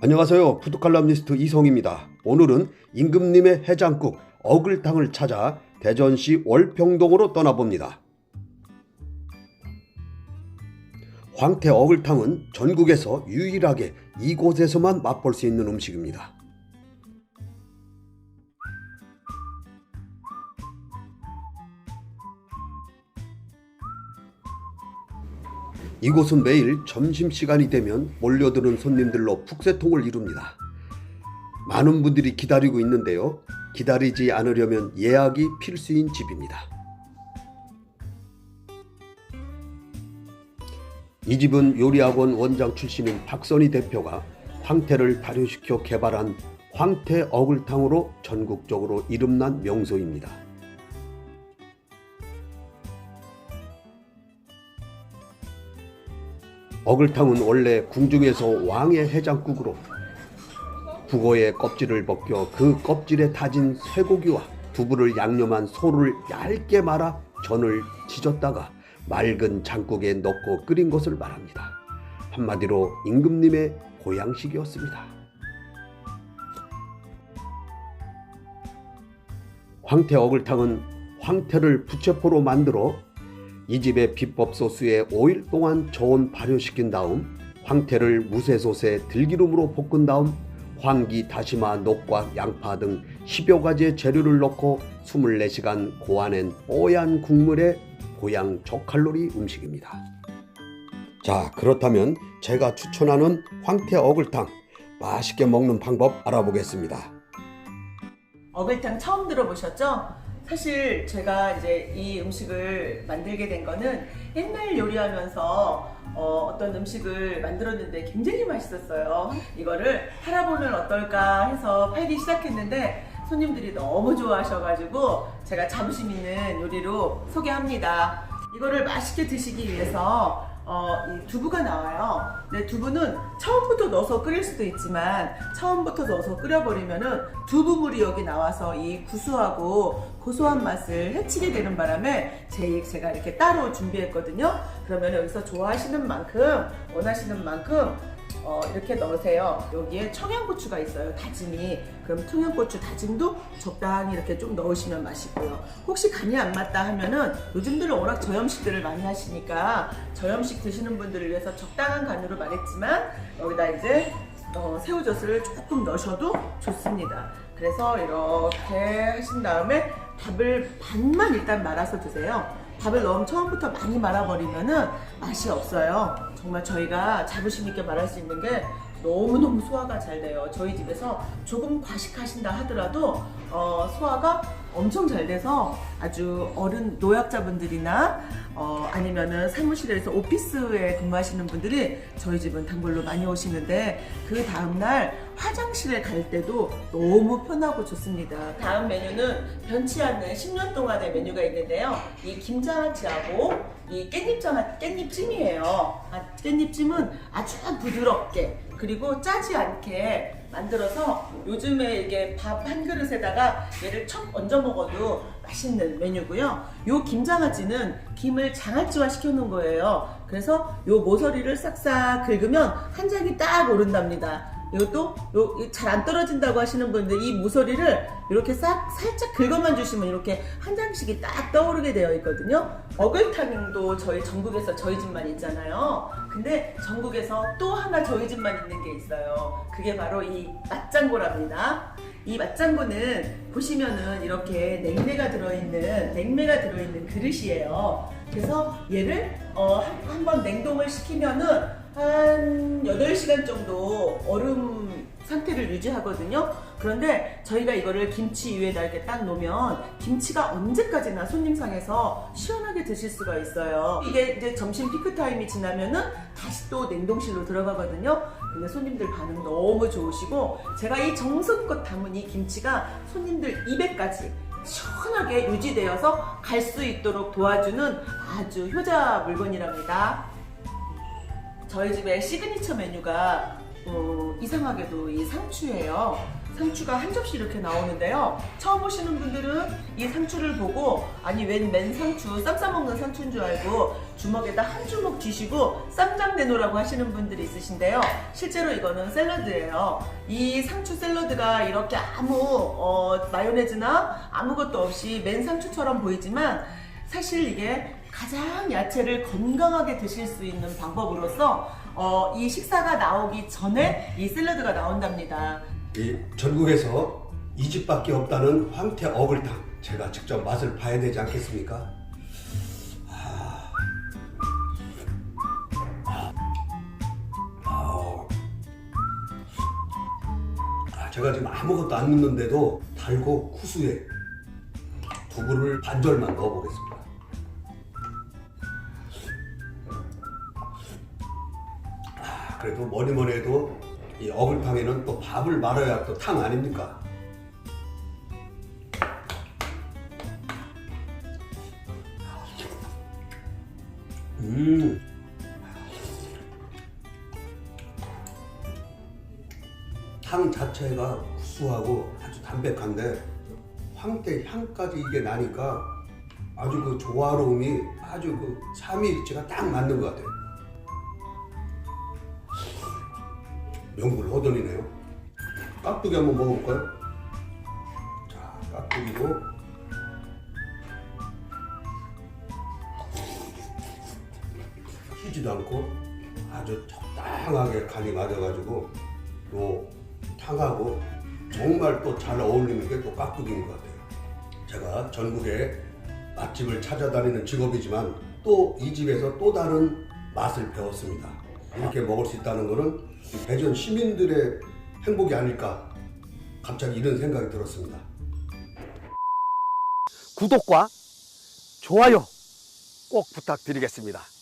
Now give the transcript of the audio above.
안녕하세요. 푸드칼럼니스트 이성입니다. 오늘은 임금님의 해장국 어글탕을 찾아 대전시 월평동으로 떠나봅니다. 황태 어글탕은 전국에서 유일하게 이곳에서만 맛볼 수 있는 음식입니다. 이곳은 매일 점심시간이 되면 몰려드는 손님들로 북새통을 이룹니다. 많은 분들이 기다리고 있는데요. 기다리지 않으려면 예약이 필수인 집입니다. 이 집은 요리학원 원장 출신인 박선희 대표가 황태를 발효시켜 개발한 황태 어글탕으로 전국적으로 이름난 명소입니다. 어글탕은 원래 궁중에서 왕의 해장국으로 북어의 껍질을 벗겨 그 껍질에 다진 쇠고기와 두부를 양념한 소를 얇게 말아 전을 지졌다가 맑은 장국에 넣고 끓인 것을 말합니다. 한마디로 임금님의 보양식이었습니다. 황태 어글탕은 황태를 부채포로 만들어 이 집의 비법 소스에 5일 동안 저온 발효시킨 다음 황태를 무쇠솥에 들기름으로 볶은 다음 황기, 다시마, 녹과 양파 등 10여 가지의 재료를 넣고 24시간 고아낸 뽀얀 국물의 고향 저칼로리 음식입니다. 자, 그렇다면 제가 추천하는 황태 어글탕 맛있게 먹는 방법 알아보겠습니다. 어글탕 처음 들어보셨죠? 사실 제가 이제 이 음식을 만들게 된 거는 옛날 요리하면서 어, 떤 음식을 만들었는데 굉장히 맛있었어요. 이거를 팔아보면 어떨까 해서 팔기 시작했는데 손님들이 너무 좋아하셔가지고 제가 자부심 있는 요리로 소개합니다. 이거를 맛있게 드시기 위해서 어, 이 두부가 나와요. 근데 두부는 처음부터 넣어서 끓일 수도 있지만 처음부터 넣어서 끓여버리면은 두부물이 여기 나와서 이 구수하고 고소한 맛을 해치게 되는 바람에 제, 제가 이렇게 따로 준비했거든요. 그러면 여기서 좋아하시는 만큼 원하시는 만큼 어, 이렇게 넣으세요. 여기에 청양고추가 있어요. 다짐이. 그럼 청양고추 다짐도 적당히 이렇게 좀 넣으시면 맛있고요. 혹시 간이 안 맞다 하면은 요즘들은 워낙 저염식들을 많이 하시니까 저염식 드시는 분들을 위해서 적당한 간으로 말했지만 여기다 이제 어, 새우젓을 조금 넣으셔도 좋습니다. 그래서 이렇게 하신 다음에 밥을 반만 일단 말아서 드세요. 밥을 너무 처음부터 많이 말아버리면은 맛이 없어요. 정말 저희가 자부심 있게 말할 수 있는 게 너무너무 소화가 잘 돼요. 저희 집에서 조금 과식하신다 하더라도 어, 소화가 엄청 잘 돼서 아주 어른 노약자분들이나 어, 아니면은 사무실에서 오피스에 근무하시는 분들이 저희 집은 단골로 많이 오시는데 그 다음날 화장실에 갈 때도 너무 편하고 좋습니다. 다음 메뉴는 변치 않는 10년 동안의 메뉴가 있는데요. 이 김장아찌하고 이 깻잎장, 깻잎찜이에요. 아, 깻잎찜은 아주 부드럽게 그리고 짜지 않게 만들어서 요즘에 이게 밥 한 그릇에다가 얘를 척 얹어 먹어도 맛있는 메뉴고요. 요 김장아찌는 김을 장아찌화 시켜 놓은 거예요. 그래서 요 모서리를 싹싹 긁으면 한 장이 딱 오른답니다. 이것도 잘 안 떨어진다고 하시는 분들 이 모서리를 이렇게 싹 살짝 긁어만 주시면 이렇게 한 장씩이 딱 떠오르게 되어 있거든요. 어글탕도 저희 전국에서 저희 집만 있잖아요. 근데 전국에서 또 하나 저희 집만 있는 게 있어요. 그게 바로 이 맛장고랍니다. 이 맛장고는 보시면은 이렇게 냉매가 들어있는 냉매가 들어있는 그릇이에요. 그래서 얘를 어, 한번 냉동을 시키면은 한 8시간 정도 얼음 상태를 유지하거든요. 그런데 저희가 이거를 김치 위에다 이렇게 딱 놓으면 김치가 언제까지나 손님상에서 시원하게 드실 수가 있어요. 이게 이제 점심 피크 타임이 지나면은 다시 또 냉동실로 들어가거든요. 근데 손님들 반응 너무 좋으시고 제가 이 정성껏 담은 이 김치가 손님들 입에까지 시원하게 유지되어서 갈 수 있도록 도와주는 아주 효자 물건이랍니다. 저희 집의 시그니처 메뉴가 어, 이상하게도 이 상추예요. 상추가 한 접시 이렇게 나오는데요. 처음 보시는 분들은 이 상추를 보고 아니 웬 맨 상추 쌈 싸먹는 상추인 줄 알고 주먹에다 한 주먹 쥐시고 쌈장 내놓으라고 하시는 분들이 있으신데요. 실제로 이거는 샐러드예요. 이 상추 샐러드가 이렇게 아무 어, 마요네즈나 아무것도 없이 맨 상추처럼 보이지만 사실 이게 가장 야채를 건강하게 드실 수 있는 방법으로서 어, 이 식사가 나오기 전에 이 샐러드가 나온답니다. 이 전국에서 이 집밖에 없다는 황태 어글탕 제가 직접 맛을 봐야 되지 않겠습니까? 아, 아, 아, 제가 지금 아무것도 안 넣는데도 달고 구수해 두부를 반절만 넣어보겠습니다. 그래도 뭐니 뭐니 해도 이 어글탕에는 또 밥을 말아야 또 탕 아닙니까? 음. 탕 자체가 구수하고 아주 담백한데 황태 향까지 이게 나니까 아주 그 조화로움이 아주 그 삼위일체가 딱 맞는 것 같아요. 명물 호돈이네요. 깍두기 한번 먹어볼까요? 자, 깍두기도 튀지도 않고 아주 적당하게 간이 맞아가지고 또 탕하고 정말 또 잘 어울리는 게 또 깍두기인 것 같아요. 제가 전국에 맛집을 찾아다니는 직업이지만 또 이 집에서 또 다른 맛을 배웠습니다. 이렇게 먹을 수 있다는 이 대전 시민들의 행복이 아닐까 갑자기 이런 생각이 들었습니다. 구독과 좋아요 꼭 부탁드리겠습니다.